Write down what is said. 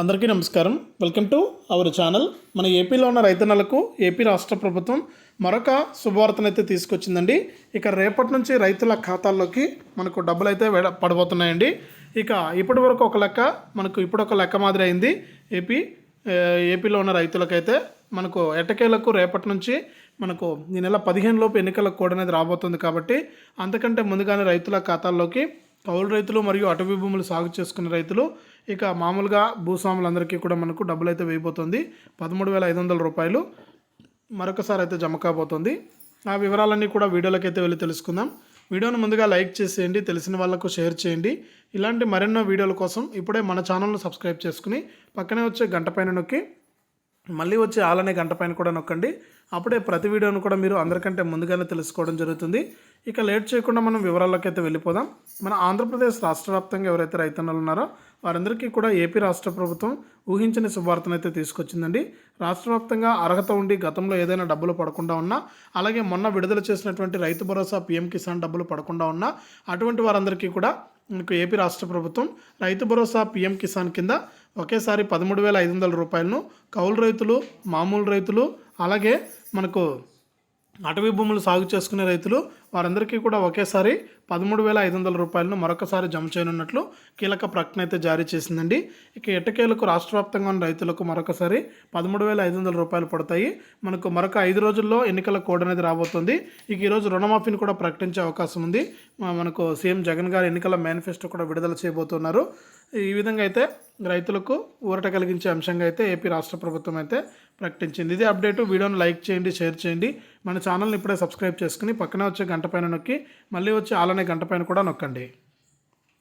అందరికీ నమస్కారం. Welcome to our channel. మన ఏపీలో ఉన్న రైతన్నలకు ఏపీ రాష్ట్ర ప్రభుత్వం మరొక శుభవార్తనైతే తీసుకొచ్చిందండి. ఇక రేపటి నుంచి రైతుల ఖాతాల్లోకి మనకు డబ్బులు అయితే పడబోతున్నాయండి. ఇక ఇప్పటి వరకు ఒక లెక్క మనకు ఇప్పుడు ఒక లెక్క మాదిరి అయింది. ఏపీ ఏపీలో ఉన్న రైతులకైతే మనకు ఎట్టకేలకు రేపటి నుంచి మనకు ఈ నెల పదిహేను లోపు ఎన్నికల కోడ్ అనేది రాబోతుంది కాబట్టి అంతకంటే ముందుగానే రైతుల ఖాతాల్లోకి కౌలు రైతులు మరియు అటవీ భూములు సాగు చేసుకునే రైతులు ఇక మామూలుగా భూస్వాములందరికీ కూడా మనకు డబ్బులు అయితే వేయబోతుంది పదమూడు వేల ఐదు వందల రూపాయలు మరొకసారి అయితే జమ కాబోతుంది. ఆ వివరాలన్నీ కూడా వీడియోలోకి అయితే వెళ్ళి తెలుసుకుందాం. వీడియోను ముందుగా లైక్ చేసేయండి తెలిసిన వాళ్ళకు షేర్ చేయండి. ఇలాంటి మరెన్నో వీడియోల కోసం ఇప్పుడే మన ఛానల్ను సబ్స్క్రైబ్ చేసుకుని పక్కనే వచ్చే గంట పైన నొక్కి మళ్ళీ వచ్చి ఆలనే గంట పైన కూడా నొక్కండి. అప్పుడే ప్రతి వీడియోను కూడా మీరు అందరికంటే ముందుగానే తెలుసుకోవడం జరుగుతుంది. ఇక లేట్ చేయకుండా మనం వివరాల్లోకి అయితే వెళ్ళిపోదాం. మన ఆంధ్రప్రదేశ్ రాష్ట్ర వ్యాప్తంగా ఎవరైతే రైతన్నలు ఉన్నారో వారందరికీ కూడా ఏపీ రాష్ట్ర ప్రభుత్వం ఊహించని శుభార్తనైతే తీసుకొచ్చిందండి. రాష్ట్ర వ్యాప్తంగా అర్హత ఉండి గతంలో ఏదైనా డబ్బులు పడకుండా ఉన్నా అలాగే మొన్న విడుదల చేసినటువంటి రైతు భరోసా పీఎం కిసాన్ డబ్బులు పడకుండా ఉన్నా అటువంటి వారందరికీ కూడా మనకు ఏపీ రాష్ట్ర ప్రభుత్వం రైతు భరోసా పీఎం కిసాన్ కింద ఒకేసారి పదమూడు వేల ఐదు వందల రూపాయలను కౌలు రైతులు మామూలు రైతులు అలాగే మనకు అటవీ భూములు సాగు చేసుకునే రైతులు వారందరికీ కూడా ఒకేసారి పదమూడు వేల ఐదు వందల రూపాయలను మరొకసారి జమ చేయనున్నట్లు కీలక ప్రకటన అయితే జారీ చేసిందండి. ఇక ఎట్టకేలకు రాష్ట్ర వ్యాప్తంగా ఉన్న రైతులకు మరొకసారి పదమూడు వేల ఐదు వందల రూపాయలు పడతాయి. మనకు మరొక ఐదు రోజుల్లో ఎన్నికల కోడ్ అనేది రాబోతుంది. ఇక ఈరోజు రుణమాఫీని కూడా ప్రకటించే అవకాశం ఉంది. మనకు సీఎం జగన్ గారు ఎన్నికల మేనిఫెస్టో కూడా విడుదల చేయబోతున్నారు. ఈ విధంగా అయితే రైతులకు ఊరట కలిగించే అంశంగా అయితే ఏపీ రాష్ట్ర ప్రభుత్వం అయితే ప్రకటించింది. ఇది అప్డేట్. వీడియోను లైక్ చేయండి షేర్ చేయండి. మన ఛానల్ని ఇప్పుడే సబ్స్క్రైబ్ చేసుకుని పక్కనే వచ్చే గంట పైన నొక్కి మళ్ళీ వచ్చే ఆలనే గంట పైన కూడా నొక్కండి.